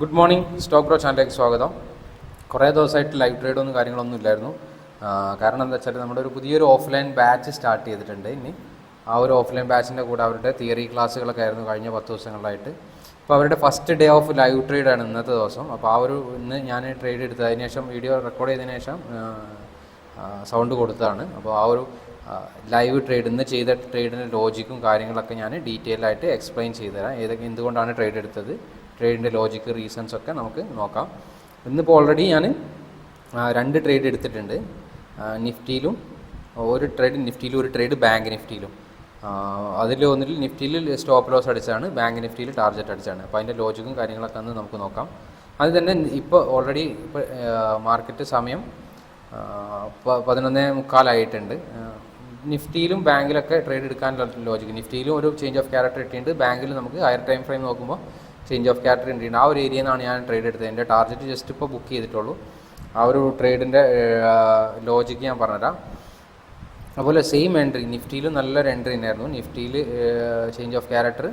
Good morning stock bro ചാനലിലേക്ക് സ്വാഗതം. കുറേ ദിവസമായിട്ട് ലൈവ് ട്രേഡൊന്നും കാര്യങ്ങളൊന്നും ഇല്ലായിരുന്നു. കാരണം എന്താ വെച്ചാൽ നമ്മുടെ ഒരു പുതിയൊരു ഓഫ്ലൈൻ ബാച്ച് സ്റ്റാർട്ട് ചെയ്തിട്ടുണ്ട് ഇനി. ആ ഒരു ഓഫ്ലൈൻ ബാച്ചിന്റെ കൂടെ അവരുടെ തിയറി ക്ലാസ്സുകളൊക്കെ ആയിരുന്നു കഴിഞ്ഞ പത്ത് ദിവസങ്ങളിലായിട്ട്. അപ്പോൾ അവരുടെ first day of live trade ആണ് ഇന്നത്തെ ദിവസം. അപ്പോൾ ആ ഒരു ഇന്ന് ഞാൻ ട്രേഡ് എടുത്തത് അതിന് ശേഷം വീഡിയോ റെക്കോർഡ് ചെയ്തതിന് ശേഷം സൗണ്ട് കൊടുത്തതാണ്. അപ്പോൾ ആ ഒരു ലൈവ് ട്രേഡ് ഇന്ന് ചെയ്ത ട്രേഡിന്റെ ലോജിക്കും കാര്യങ്ങളൊക്കെ ഞാൻ ഡീറ്റെയിൽ ആയിട്ട് എക്സ്പ്ലെയിൻ ചെയ്തുതരാം. ഏതൊക്കെ എന്തുകൊണ്ടാണ് ട്രേഡ് എടുത്തത്? ട്രേഡിന്റെ ലോജിക്ക് റീസൺസ് ഒക്കെ നമുക്ക് നോക്കാം. ഇന്നിപ്പോൾ ഓൾറെഡി ഞാൻ രണ്ട് ട്രേഡ് എടുത്തിട്ടുണ്ട്. നിഫ്റ്റിയിലും ഒരു ട്രേഡ് നിഫ്റ്റിയിലും ഒരു ട്രേഡ് ബാങ്ക് നിഫ്റ്റിയിലും. അതിൽ ഒന്നിൽ നിഫ്റ്റിയിൽ സ്റ്റോപ്പ് ലോസ് അടിച്ചാണ് ബാങ്ക് നിഫ്റ്റിയിൽ ടാർജറ്റ് അടിച്ചാണ് അപ്പോൾ അതിന്റെ ലോജിക്കും കാര്യങ്ങളൊക്കെ ഒന്ന് നമുക്ക് നോക്കാം. അത് തന്നെ ഇപ്പോൾ ഓൾറെഡി ഇപ്പോൾ മാർക്കറ്റ് സമയം പതിനൊന്നേ മുക്കാലായിട്ടുണ്ട് നിഫ്റ്റിയിലും ബാങ്കിലൊക്കെ ട്രേഡ് എടുക്കാനുള്ള ലോജിക്ക് നിഫ്റ്റിയിലും ഒരു ചേഞ്ച് ഓഫ് ക്യാരക്ടർ കിട്ടിയിട്ടുണ്ട്. ബാങ്കിൽ നമുക്ക് ഹയർ ടൈം ഫ്രെയിം നോക്കുമ്പോൾ ചേഞ്ച് ഓഫ് ക്യാരക്ടർ ഉണ്ട് ആ ഒരു ഏരിയയിൽ നിന്നാണ് ഞാൻ ട്രേഡ് എടുത്തത്. എന്റെ ടാർഗറ്റ് ജസ്റ്റ് ഇപ്പോൾ ബുക്ക് ചെയ്തിട്ടുള്ളൂ. ആ ഒരു ട്രേഡിന്റെ ലോജിക്ക് ഞാൻ പറഞ്ഞുതരാം. അതുപോലെ സെയിം എൻട്രി നിഫ്റ്റിയിലും നല്ലൊരു എൻട്രി ഉണ്ടായിരുന്നു നിഫ്റ്റിയിൽ change of character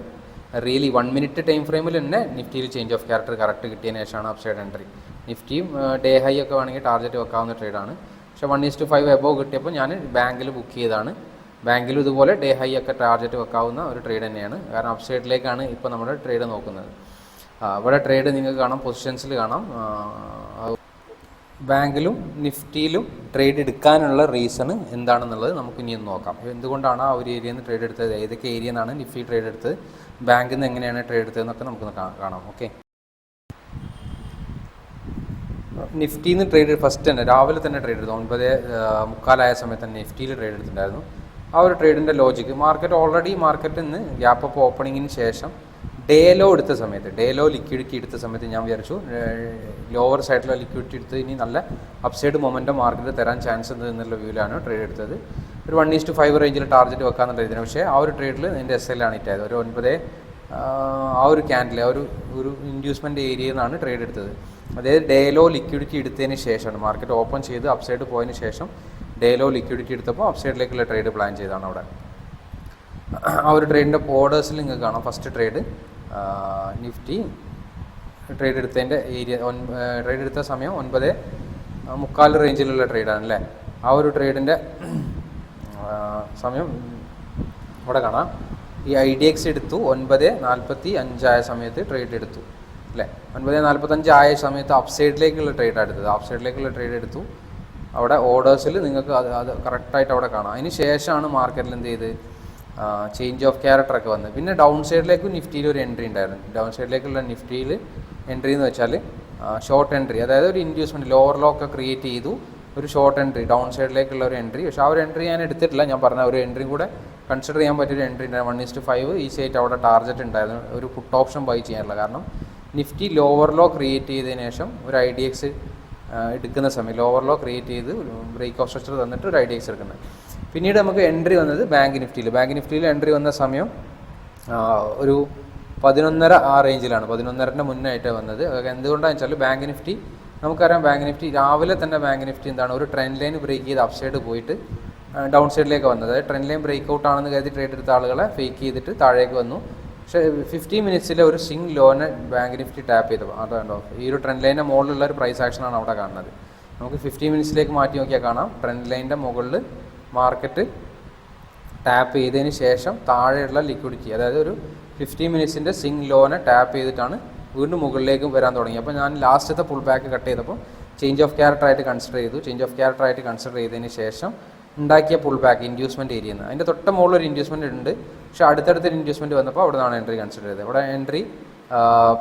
really one minute time ഫ്രെയിമിൽ തന്നെ നിഫ്റ്റിയിൽ ചേഞ്ച് ഓഫ് ക്യാരക്ടർ കറക്റ്റ് കിട്ടിയതിന് ശേഷമാണ് അപ്സൈഡ് എൻട്രി നിഫ്റ്റിയും ഡേ ഹൈ ഒക്കെ വേണമെങ്കിൽ ടാർഗറ്റ് വെക്കാവുന്ന ട്രേഡാണ് പക്ഷേ one is to five above കിട്ടിയപ്പോൾ ഞാൻ ബാങ്കിൽ ബുക്ക് ചെയ്തതാണ്. ബാങ്കിലും ഇതുപോലെ ഡേ ഹൈ ഒക്കെ ടാർഗറ്റ് വെക്കാവുന്ന ഒരു ട്രേഡ് തന്നെയാണ്. കാരണം അപ്സൈഡിലേക്കാണ് ഇപ്പോൾ നമ്മുടെ ട്രേഡ് നോക്കുന്നത്. ഇവിടെ ട്രേഡ് നിങ്ങൾക്ക് കാണാം പൊസിഷൻസിൽ കാണാം. ബാങ്കിലും നിഫ്റ്റിയിലും ട്രേഡ് എടുക്കാനുള്ള റീസൺ എന്താണെന്നുള്ളത് നമുക്ക് ഇനി ഒന്ന് നോക്കാം. എന്തുകൊണ്ടാണ് ആ ഒരു ഏരിയയിൽ നിന്ന് ട്രേഡ് എടുത്തത്? ഏതൊക്കെ ഏരിയ നിന്നാണ് നിഫ്റ്റി ട്രേഡ് എടുത്തത്? ബാങ്കിൽ നിന്ന് എങ്ങനെയാണ് ട്രേഡ് എടുത്തതെന്നൊക്കെ നമുക്ക് കാണാം. ഓക്കെ നിഫ്റ്റിയിൽ നിന്ന് ട്രേഡ് ഫസ്റ്റ് തന്നെ രാവിലെ തന്നെ ട്രേഡ് എടുത്തു. ഒൻപത് മുക്കാലായ സമയത്ത് തന്നെ നിഫ്റ്റിയിൽ ട്രേഡ് എടുത്തിട്ടുണ്ടായിരുന്നു. ആ ഒരു ട്രേഡിന്റെ ലോജിക്ക് മാർക്കറ്റ് ഓൾറെഡി മാർക്കറ്റിൽ നിന്ന് ഗ്യാപ്പ് ഓപ്പണിങ്ങിന് ശേഷം ഡേ ലോ എടുത്ത സമയത്ത് ഡേലോ ലിക്വിഡിറ്റി എടുത്ത സമയത്ത് ഞാൻ വിചാരിച്ചു ലോവർ സൈഡിലുള്ള ലിക്വിഡിറ്റി എടുത്ത് ഇനി നല്ല അപ്സൈഡ് മൊമെന്റം മാർക്കറ്റ് തരാൻ ചാൻസ് ഉണ്ട് എന്നുള്ള വ്യൂവിലാണ് ട്രേഡ് എടുത്തത്. ഒരു വൺ ഈസ്റ്റ് ഫൈവ് റേഞ്ചിൽ ടാർഗറ്റ് വെക്കാന്നുള്ള ഇതിന്. പക്ഷേ ആ ഒരു ട്രേഡിൽ എന്റെ എസ് എല്ലാണ് ഇറ്റായത് ഒരു ഒൻപത് ആ ഒരു ക്യാൻഡിൽ ആ ഒരു ഒരു ഇൻഡ്യൂസ്മെന്റ് ഏരിയയിൽ നിന്നാണ് ട്രേഡ് എടുത്തത്. അതായത് ഡേലോ ലിക്വിഡിറ്റി എടുത്തതിന് ശേഷമാണ് മാർക്കറ്റ് ഓപ്പൺ ചെയ്ത് അപ്സൈഡ് പോയതിന് ശേഷം ഡേലോ ലിക്വിഡിറ്റി എടുത്തപ്പോൾ അപ്സൈഡിലേക്കുള്ള ട്രേഡ് പ്ലാൻ ചെയ്താണ് അവിടെ. ആ ഒരു ട്രേഡിന്റെ ഓർഡേഴ്സിൽ നിങ്ങൾക്ക് കാണാം. ഫസ്റ്റ് ട്രേഡ് നിഫ്റ്റി ട്രേഡ് എടുത്തതിന്റെ ഏരിയ ട്രേഡ് എടുത്ത സമയം ഒൻപത് മുക്കാൽ റേഞ്ചിലുള്ള ട്രേഡാണ് അല്ലേ ആ ഒരു ട്രേഡിന്റെ സമയം ഇവിടെ കാണാം. ഈ ഐ ഡി എക്സ് എടുത്തു ഒൻപത് നാൽപ്പത്തി അഞ്ചായ സമയത്ത് ട്രേഡ് എടുത്തു അല്ലേ? ഒൻപത് നാൽപ്പത്തഞ്ച് ആയ സമയത്ത് അപ്സൈഡിലേക്കുള്ള ട്രേഡാണ് എടുത്തത്. അപ്സൈഡിലേക്കുള്ള ട്രേഡ് എടുത്തു. അവിടെ ഓർഡേഴ്സിൽ നിങ്ങൾക്ക് അത് അത് കറക്റ്റായിട്ട് അവിടെ കാണാം. അതിന് ശേഷമാണ് മാർക്കറ്റിൽ എന്ത് ചെയ്ത് ചേഞ്ച് ഓഫ് ക്യാരക്ടർ ഒക്കെ വന്നത് പിന്നെ ഡൗൺ സൈഡിലേക്കും നിഫ്റ്റിയിൽ ഒരു എൻട്രി ഉണ്ടായിരുന്നു. ഡൗൺ സൈഡിലേക്കുള്ള നിഫ്റ്റിയിൽ എൻട്രി എന്ന് വെച്ചാൽ ഷോർട്ട് എൻട്രി അതായത് ഒരു ഇൻഡ്യൂസ്മെന്റ് ലോവർ ലോക്ക് ക്രിയേറ്റ് ചെയ്തു. ഒരു ഷോർട്ട് എൻട്രി ഡൗൺ സൈഡിലേക്കുള്ള ഒരു എൻട്രി പക്ഷേ ആ ഒരു എൻട്രി ഞാൻ എടുത്തിട്ടില്ല. ഞാൻ പറഞ്ഞ ഒരു എൻട്രി കൂടെ കൺസിഡർ ചെയ്യാൻ പറ്റിയൊരു എൻട്രി ഉണ്ടായിരുന്നു. വൺ ഇസ്റ്റ് ഫൈവ് ഈസി ആയിട്ട് അവിടെ ടാർജറ്റ് ഉണ്ടായിരുന്നു. ഒരു പുട്ട് ഓപ്ഷൻ ബൈ ചെയ്യാനുള്ള കാരണം നിഫ്റ്റി ലോവർ ലോ ക്രിയേറ്റ് ചെയ്തതിന് ശേഷം ഒരു ഐ ഡി എക്സ് എടുക്കുന്ന സമയം ലോവർ ലോ ക്രിയേറ്റ് ചെയ്ത് ബ്രേക്ക് ഓഫ് സ്ട്രക്ചർ തന്നിട്ട് ഒരു ഐ ഡി എക്സ് എടുക്കുന്നത്. പിന്നീട് നമുക്ക് എൻട്രി വന്നത് ബാങ്ക് നിഫ്റ്റിയിൽ ബാങ്ക് നിഫ്റ്റിയിൽ എൻട്രി വന്ന സമയം ഒരു പതിനൊന്നര ആ റേഞ്ചിലാണ് പതിനൊന്നരന്റെ മുന്നായിട്ട് വന്നത്. എന്തുകൊണ്ടാണെന്ന് വെച്ചാൽ ബാങ്ക് നിഫ്റ്റി നമുക്കറിയാം ബാങ്ക് നിഫ്റ്റി രാവിലെ തന്നെ ബാങ്ക് നിഫ്റ്റി എന്താണ് ഒരു ട്രെൻഡ് ലൈൻ ബ്രേക്ക് ചെയ്ത് അപ്സൈഡ് സൈഡ് പോയിട്ട് ഡൗൺ സൈഡിലേക്ക് വന്നത്. അതായത് ട്രെൻഡ് ലൈൻ ബ്രേക്ക് ഔട്ട് ആണെന്ന് കരുതി ട്രേഡ് എടുത്ത ആളുകളെ ഫേക്ക് ചെയ്തിട്ട് താഴേക്ക് വന്നു. പക്ഷേ ഫിഫ്റ്റി മിനിറ്റ്സിലെ ഒരു സിംഗ് ലോനെ ബാങ്ക് നിഫ്റ്റി ടാപ്പ് ചെയ്തു. അതുണ്ടോ ഈ ഒരു ട്രെൻഡ് ലൈന്റെ മുകളിലുള്ള ഒരു പ്രൈസ് ആക്ഷനാണ് അവിടെ കാണുന്നത്. നമുക്ക് ഫിഫ്റ്റി മിനിറ്റ്സിലേക്ക് മാറ്റി നോക്കിയാൽ കാണാം. ട്രെൻഡ് ലൈന്റെ മുകളിൽ മാർക്കറ്റ് ടാപ്പ് ചെയ്തതിന് ശേഷം താഴെയുള്ള ലിക്വിഡിറ്റി അതായത് ഒരു ഫിഫ്റ്റി മിനിറ്റ്സിന്റെ സിംഗ് ലോനെ ടാപ്പ് ചെയ്തിട്ടാണ് വീണ്ടും മുകളിലേക്ക് വരാൻ തുടങ്ങി. അപ്പോൾ ഞാൻ ലാസ്റ്റത്തെ പുൾ ബാക്ക് കട്ട് ചെയ്തപ്പോൾ ചേഞ്ച് ഓഫ് ക്യാരക്ടർ ആയിട്ട് കൺസിഡർ ചെയ്തു. ചേഞ്ച് ഓഫ് ക്യാരക്ടർ ആയിട്ട് കൺസിഡർ ചെയ്തതിന് ശേഷം ഉണ്ടാക്കിയ പുൾ ബാക്ക് ഇൻഡ്യൂസ്മെന്റ് ഏരിയ നിന്ന് അതിന്റെ തൊട്ട് മുകളിൽ ഒരു ഇൻഡ്യൂസ്മെന്റ് ഉണ്ട്. പക്ഷേ അടുത്തടുത്തൊരു ഇൻഡ്യൂസ്മെന്റ് വന്നപ്പോൾ അവിടെ നിന്നാണ് എൻട്രി കൺസിഡർ ചെയ്തത്. അവിടെ എൻട്രി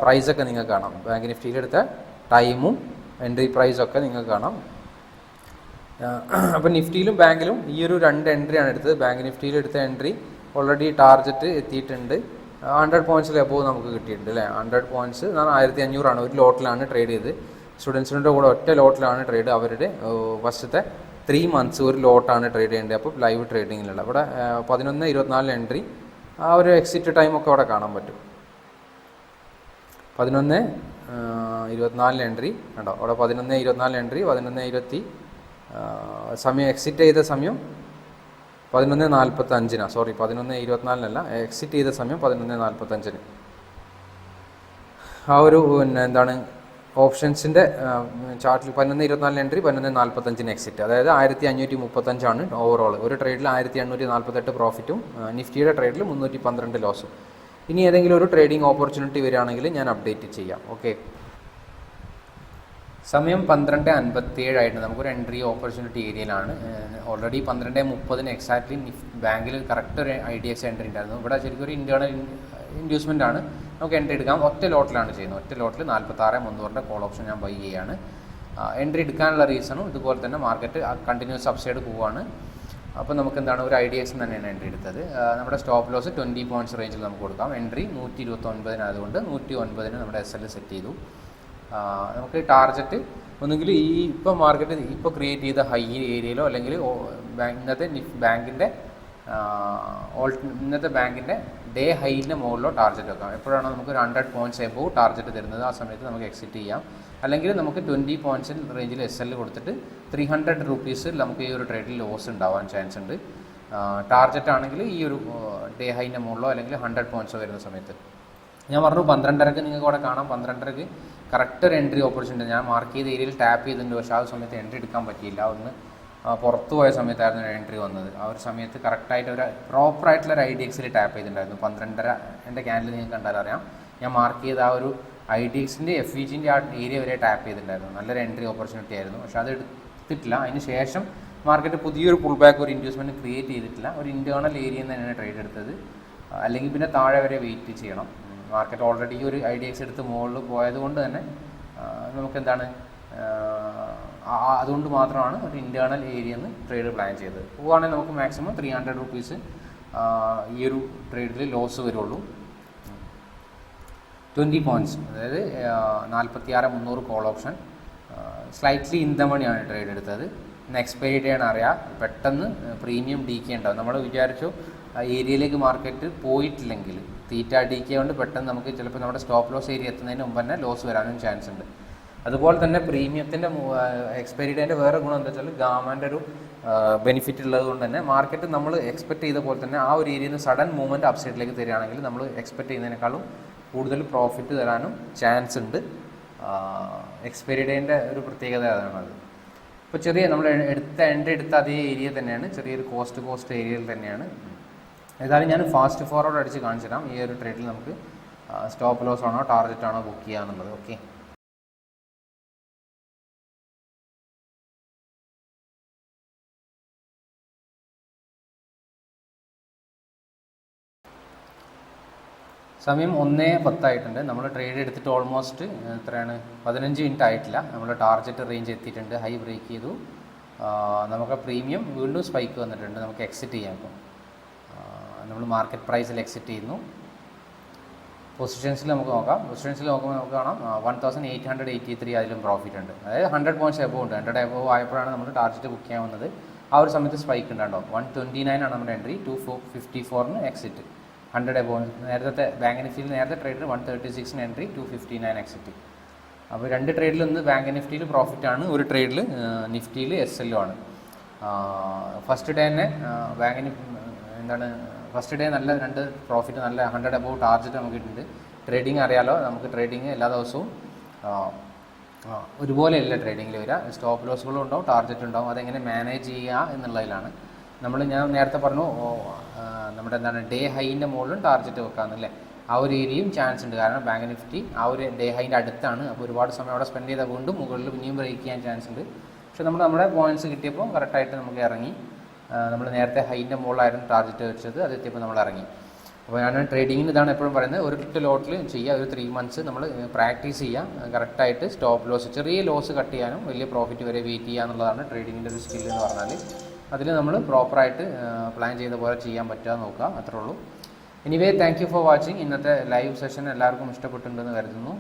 പ്രൈസൊക്കെ നിങ്ങൾക്ക് കാണാം. ബാങ്ക് നിഫ്റ്റിയിൽ എടുത്ത ടൈമും എൻട്രി പ്രൈസൊക്കെ നിങ്ങൾക്ക് കാണാം. അപ്പോൾ നിഫ്റ്റിയിലും ബാങ്കിലും ഈ ഒരു രണ്ട് എൻട്രിയാണ് എടുത്തത്. ബാങ്ക് നിഫ്റ്റിയിൽ എടുത്ത എൻട്രി ഓൾറെഡി ടാർജറ്റ് എത്തിയിട്ടുണ്ട്. ഹൺഡ്രഡ് പോയിന്റ്സിൽ എബോവ് നമുക്ക് കിട്ടിയിട്ടുണ്ട് അല്ലേ ഹൺഡ്രഡ് പോയിന്റ്സ് എന്നാൽ ആയിരത്തി അഞ്ഞൂറാണ് ഒരു ലോട്ടിലാണ് ട്രേഡ് ചെയ്ത്. സ്റ്റുഡൻസിന്റെ കൂടെ ഒറ്റ ലോട്ടിലാണ് ട്രേഡ് അവരുടെ ഫസ്റ്റത്തെ ത്രീ മന്ത്സ് ഒരു ലോട്ടാണ് ട്രേഡ് ചെയ്യേണ്ടത്. അപ്പോൾ ലൈവ് ട്രേഡിങ്ങിലുള്ള അവിടെ പതിനൊന്ന് ഇരുപത്തിനാലിന് എൻട്രി ആ ഒരു എക്സിറ്റ് ടൈമൊക്കെ അവിടെ കാണാൻ പറ്റും. പതിനൊന്ന് ഇരുപത്തിനാലിന് എൻട്രി കണ്ടോ? അവിടെ പതിനൊന്ന് ഇരുപത്തിനാലിന് എൻട്രി പതിനൊന്ന് ഇരുപത്തി സമയം എക്സിറ്റ് ചെയ്ത സമയം പതിനൊന്ന് നാൽപ്പത്തി അഞ്ചിനാ സോറി പതിനൊന്ന് ഇരുപത്തിനാലിനല്ല. എക്സിറ്റ് ചെയ്ത സമയം പതിനൊന്ന് നാൽപ്പത്തഞ്ചിന്. ആ ഒരു പിന്നെ എന്താണ് ഓപ്ഷൻസിന്റെ ചാർട്ടിൽ പതിനൊന്ന് ഇരുപത്തിനാലിന് എൻട്രി പതിനൊന്ന് നാൽപ്പത്തഞ്ചിന് എക്സിറ്റ് അതായത് ആയിരത്തി അഞ്ഞൂറ്റി മുപ്പത്തഞ്ചാണ് ഓവറോൾ ഒരു ട്രേഡിൽ ആയിരത്തി എണ്ണൂറ്റി നാൽപ്പത്തെട്ട് പ്രോഫിറ്റും നിഫ്റ്റിയുടെ ട്രേഡിൽ മുന്നൂറ്റി പന്ത്രണ്ട് ലോസും ഇനി ഏതെങ്കിലും ഒരു ട്രേഡിംഗ് ഓപ്പർച്യൂണിറ്റി വരികയാണെങ്കിൽ ഞാൻ അപ്ഡേറ്റ് ചെയ്യാം. ഓക്കെ സമയം പന്ത്രണ്ട് അൻപത്തിയേഴായിട്ട് നമുക്കൊരു എൻട്രി ഓപ്പർച്യൂണിറ്റി ഏരിയയിലാണ് ഓൾറെഡി പന്ത്രണ്ട് മുപ്പതിന് എക്സാക്ട്ലി ബാങ്കിൽ കറക്റ്റ് ഒരു ഐ ഡി എക്സ് എൻട്രി ഉണ്ടായിരുന്നു. ഇവിടെ ശരിക്കും ഒരു ഇന്റേർണൽ ഇൻഡ്യൂസ്മെന്റ് ആണ്. നമുക്ക് എൻട്രി എടുക്കാം. ഒറ്റ ലോട്ടിലാണ് ചെയ്യുന്നത്. ഒറ്റ ലോട്ടിൽ നാൽപ്പത്താറ് മുന്നൂറിന്റെ കോൾ ഓപ്ഷൻ ഞാൻ ബൈ ചെയ്യുകയാണ് എൻട്രി എടുക്കാനുള്ള റീസണും ഇതുപോലെ തന്നെ മാർക്കറ്റ് കണ്ടിന്യൂസ് സബ്സൈഡ് പോവുകയാണ് അപ്പോൾ നമുക്ക് എന്താണ് ഒരു ഐ ഡി എക്സ് തന്നെയാണ് എൻട്രി എടുത്തത്. നമ്മുടെ സ്റ്റോപ്പ് ലോസ് ട്വന്റി പോയിന്റ്സ് റേഞ്ചിൽ നമുക്ക് കൊടുക്കാം. എൻട്രി നൂറ്റി ഇരുപത്തൊൻപതിനായതുകൊണ്ട് നൂറ്റി ഒൻപതിന് നമ്മുടെ എസ് എൽ സെറ്റ് ചെയ്തു. നമുക്ക് ടാർഗറ്റ് ഒന്നുകിൽ ഈ ഇപ്പോൾ മാർക്കറ്റ് ഇപ്പോൾ ക്രിയേറ്റ് ചെയ്ത ഹൈ ഏരിയയിലോ അല്ലെങ്കിൽ ഇന്നത്തെ ബാങ്കിന്റെ ഇന്നത്തെ ബാങ്കിന്റെ ഡേ ഹൈന്റെ മുകളിലോ ടാർഗറ്റ് വെക്കാം. എപ്പോഴാണോ നമുക്ക് ഒരു ഹൺഡ്രഡ് പോയിന്റ്സ് എബോവ് ടാർഗറ്റ് തരുന്നത് ആ സമയത്ത് നമുക്ക് എക്സിറ്റ് ചെയ്യാം. അല്ലെങ്കിൽ നമുക്ക് ട്വന്റി പോയിന്റ്സിൽ റേഞ്ചിൽ എസ് എൽ കൊടുത്തിട്ട് ത്രീ ഹൺഡ്രഡ് റുപ്പീസിൽ നമുക്ക് ഈ ഒരു ട്രേഡിൽ ലോസ് ഉണ്ടാവാൻ ചാൻസ് ഉണ്ട്. ടാർഗറ്റ് ആണെങ്കിൽ ഈ ഒരു ഡേ ഹൈന്റെ മുകളിലോ അല്ലെങ്കിൽ ഹൺഡ്രഡ് പോയിന്റ്സോ വരുന്ന സമയത്ത്. ഞാൻ പറഞ്ഞു പന്ത്രണ്ടരക്ക് നിങ്ങൾക്ക് അവിടെ കാണാം. പന്ത്രണ്ടരക്ക് കറക്റ്റ് ഒരു എൻട്രി ഓപ്പർച്യൂണിറ്റി ഞാൻ മാർക്ക് ചെയ്ത ഏരിയയിൽ ടാപ്പ് ചെയ്തിട്ടുണ്ട്. പക്ഷേ ആ സമയത്ത് എൻട്രി എടുക്കാൻ പറ്റിയില്ല. ഒന്ന് പുറത്തു പോയ സമയത്തായിരുന്നു എൻട്രി വന്നത്. ആ ഒരു സമയത്ത് കറക്റ്റായിട്ട് ഒരു പ്രോപ്പർ ആയിട്ടുള്ള ഒരു ഐ ഡി എക്സിൽ ടാപ്പ് ചെയ്തിട്ടുണ്ടായിരുന്നു. പന്ത്രണ്ടര എന്റെ ക്യാനിൽ നിങ്ങൾക്ക് കണ്ടാൽ അറിയാം. ഞാൻ മാർക്ക് ചെയ്ത ആ ഒരു ഐ ഡി എക്സിന്റെ എഫ് ഇ ജിന്റെ ആ ഏരിയ വരെ ടാപ്പ് ചെയ്തിട്ടുണ്ടായിരുന്നു. നല്ലൊരു എൻട്രി ഓപ്പർച്യൂണിറ്റി ആയിരുന്നു. പക്ഷേ അത് എടുത്തിട്ടില്ല. അതിന് ശേഷം മാർക്കറ്റ് പുതിയൊരു പുൾ ബാക്ക് ഒരു ഇൻഡ്യൂസ്മെന്റ് ക്രിയേറ്റ് ചെയ്തിട്ടില്ല. ഒരു ഇന്റേർണൽ ഏരിയയിൽ നിന്ന് തന്നെയാണ് ട്രേഡ് എടുത്തത്. അല്ലെങ്കിൽ പിന്നെ താഴെ വരെ വെയിറ്റ് ചെയ്യണം. മാർക്കറ്റ് ഓൾറെഡി ഒരു ഐഡിയസ് എടുത്ത് മുകളിൽ പോയത് കൊണ്ട് തന്നെ നമുക്കെന്താണ് അതുകൊണ്ട് മാത്രമാണ് ഒരു ഇന്റേർണൽ ഏരിയ എന്ന് ട്രേഡ് പ്ലാൻ ചെയ്തത്. പോവുകയാണെങ്കിൽ നമുക്ക് മാക്സിമം ത്രീ ഹൺഡ്രഡ് റുപ്പീസ് ഈ ഒരു ട്രേഡിൽ ലോസ് വരുള്ളൂ. ട്വന്റി പോയിന്റ്സ് അതായത് നാൽപ്പത്തി ആറ് മുന്നൂറ് call option slightly in the മണിയാണ് ട്രേഡ് എടുത്തത്. നെക്സ്റ്റ് ഡേ ആണ് അറിയാം പെട്ടെന്ന് പ്രീമിയം ഡീക്കേ ഉണ്ടാവും. നമ്മൾ വിചാരിച്ചു ആ ഏരിയയിലേക്ക് മാർക്കറ്റ് പോയിട്ടില്ലെങ്കിൽ തീറ്റ അടിക്കുക കൊണ്ട് പെട്ടെന്ന് നമുക്ക് ചിലപ്പോൾ നമ്മുടെ സ്റ്റോപ്പ് ലോസ് ഏരിയ എത്തുന്നതിന് മുമ്പ് തന്നെ ലോസ് വരാനും ചാൻസ് ഉണ്ട്. അതുപോലെ തന്നെ പ്രീമിയത്തിന്റെ എക്സ്പയറി ഡേന്റെ വേറെ ഗുണം എന്താ വെച്ചാൽ ഗാമാന്റെ ഒരു ബെനിഫിറ്റ് ഉള്ളത് കൊണ്ട് തന്നെ മാർക്കറ്റ് നമ്മൾ എക്സ്പെക്ട് ചെയ്ത പോലെ തന്നെ ആ ഒരു ഏരിയയിൽ നിന്ന് സഡൻ മൂവ്മെന്റ് അപ്സൈഡിലേക്ക് തരികയാണെങ്കിൽ നമ്മൾ എക്സ്പെക്ട് ചെയ്യുന്നതിനേക്കാളും കൂടുതൽ പ്രോഫിറ്റ് തരാനും ചാൻസ് ഉണ്ട്. എക്സ്പയറി ഡേന്റെ ഒരു പ്രത്യേകത അതാണത് ഇപ്പോൾ ചെറിയ നമ്മൾ എടുത്ത എൻട്രി എടുത്ത അതേ ഏരിയ തന്നെയാണ്. ചെറിയൊരു കോസ്റ്റ് കോസ്റ്റ് ഏരിയയിൽ തന്നെയാണ്. ഏതായാലും ഞാൻ ഫാസ്റ്റ് ഫോർവേഡ് അടിച്ച് കാണിച്ചു തരാം ഈ ഒരു ട്രേഡിൽ നമുക്ക് സ്റ്റോപ്പ് ലോസ് ആണോ ടാർഗറ്റ് ആണോ ബുക്ക് ചെയ്യുക എന്നുള്ളത് ഓക്കെ സമയം ഒന്നേ പത്തായിട്ടുണ്ട്. നമ്മൾ ട്രേഡ് എടുത്തിട്ട് ഓൾമോസ്റ്റ് എത്രയാണ്? പതിനഞ്ച് മിനിറ്റ് ആയിട്ടില്ല. നമ്മൾ ടാർജറ്റ് റേഞ്ച് എത്തിയിട്ടുണ്ട്. ഹൈ ബ്രേക്ക് ചെയ്തു. നമുക്ക് പ്രീമിയം വീണ്ടും സ്പൈക്ക് വന്നിട്ടുണ്ട്. നമുക്ക് എക്സിറ്റ് ചെയ്യാം ഇപ്പോൾ നമ്മൾ മാർക്കറ്റ് പ്രൈസിൽ എക്സിറ്റ് ചെയ്യുന്നു. പൊസിഷൻസിൽ നമുക്ക് നോക്കാം. പൊസിഷൻസിൽ നോക്കുമ്പോൾ നമുക്ക് കാണാം one thousand eight hundred eighty three അതിലും പ്രോഫിറ്റ് ഉണ്ട്. അതായത് ഹൺഡ്രഡ് പോയിന്റ്സ് എബോ ഉണ്ട്. ഹൺഡ്രഡ് എബോ ആയപ്പോഴാണ് നമ്മൾ ടാർഗറ്റ് ബുക്ക് ചെയ്യാൻ വന്നത്. ആ ഒരു സമയത്ത് സ്പൈക്ക് ഉണ്ടോ വൺ ട്വന്റി നയൻ ആണ് നമ്മുടെ എൻട്രി ടു ഫോർ ഫിഫ്റ്റി ഫോറിന് എക്സിറ്റ് ഹൺഡ്രഡ് എബോ നേരത്തെ ബാങ്ക് നിഫ്റ്റിയിൽ നേരത്തെ ട്രേഡിൽ one thirty സിക്സിന് entry two fifty nine exit അപ്പോൾ രണ്ട് ട്രേഡിൽ ഒന്ന് ബാങ്ക് നിഫ്റ്റിയിൽ പ്രോഫിറ്റ് ആണ്. ഒരു ട്രേഡിൽ നിഫ്റ്റിയിൽ എസ് എല്ലും ആണ്. ഫസ്റ്റ് ഡേ തന്നെ ബാങ്ക് എന്താണ് ഫസ്റ്റ് ഡേ നല്ല രണ്ട് പ്രോഫിറ്റ് നല്ല ഹൺഡ്രഡ് അബവ് ടാർജറ്റ് നമുക്ക് കിട്ടിയിട്ടുണ്ട് ട്രേഡിംഗ് അറിയാലോ നമുക്ക് ട്രേഡിങ് എല്ലാ ദിവസവും ഒരുപോലെയല്ല ട്രേഡിങ്ങിൽ വരിക. സ്റ്റോപ്പ് ലോസുകളും ഉണ്ടാവും ടാർജറ്റ് ഉണ്ടാവും. അതെങ്ങനെ മാനേജ് ചെയ്യുക എന്നുള്ളതിലാണ്. നമ്മൾ ഞാൻ നേരത്തെ പറഞ്ഞു നമ്മുടെ എന്താണ് ഡേ ഹൈന്റെ മുകളിലും ടാർജറ്റ് വെക്കാമെന്നല്ലേ? ആ ഒരു ഏരിയയും ചാൻസ് ഉണ്ട്. കാരണം ബാങ്ക് നിഫ്റ്റി ആ ഒരു ഡേ ഹൈന്റെ അടുത്താണ്. അപ്പോൾ ഒരുപാട് സമയം അവിടെ സ്പെൻഡ് ചെയ്താൽ വീണ്ടും മുകളിൽ പിന്നെയും ബ്രേക്ക് ചെയ്യാൻ ചാൻസ് ഉണ്ട്. പക്ഷെ നമ്മൾ നമ്മുടെ പോയിന്റ്സ് കിട്ടിയപ്പോൾ കറക്റ്റായിട്ട് നമുക്ക് ഇറങ്ങി. നമ്മൾ നേരത്തെ ഹൈന്റെ മുകളിലായിരുന്നു ടാർഗറ്റ് വെച്ചത് അത് എത്തിയപ്പോൾ നമ്മൾ ഇറങ്ങി. അപ്പോൾ ഞാൻ ട്രേഡിങ്ങിന് ഇതാണ് എപ്പോഴും പറയുന്നത്. ഒരു ഒറ്റ ലോട്ടിൽ ചെയ്യുക ഒരു ത്രീ മന്ത്സ് നമ്മൾ പ്രാക്ടീസ് ചെയ്യുക കറക്റ്റായിട്ട് സ്റ്റോപ്പ് ലോസ് ചെറിയ ലോസ് കട്ട് ചെയ്യാനും വലിയ പ്രോഫിറ്റ് വരെ വെയിറ്റ് ചെയ്യുക എന്നുള്ളതാണ് ട്രേഡിങ്ങിന്റെ ഒരു സ്കില്ല് എന്ന് പറഞ്ഞാൽ അതിൽ നമ്മൾ പ്രോപ്പറായിട്ട് പ്ലാൻ ചെയ്ത പോലെ ചെയ്യാൻ പറ്റുക നോക്കുക. അത്രേ ഉള്ളൂ. Anyway thank you for watching ഇന്നത്തെ ലൈവ് സെഷൻ എല്ലാവർക്കും ഇഷ്ടപ്പെട്ടിട്ടുണ്ടെന്ന് കരുതുന്നു.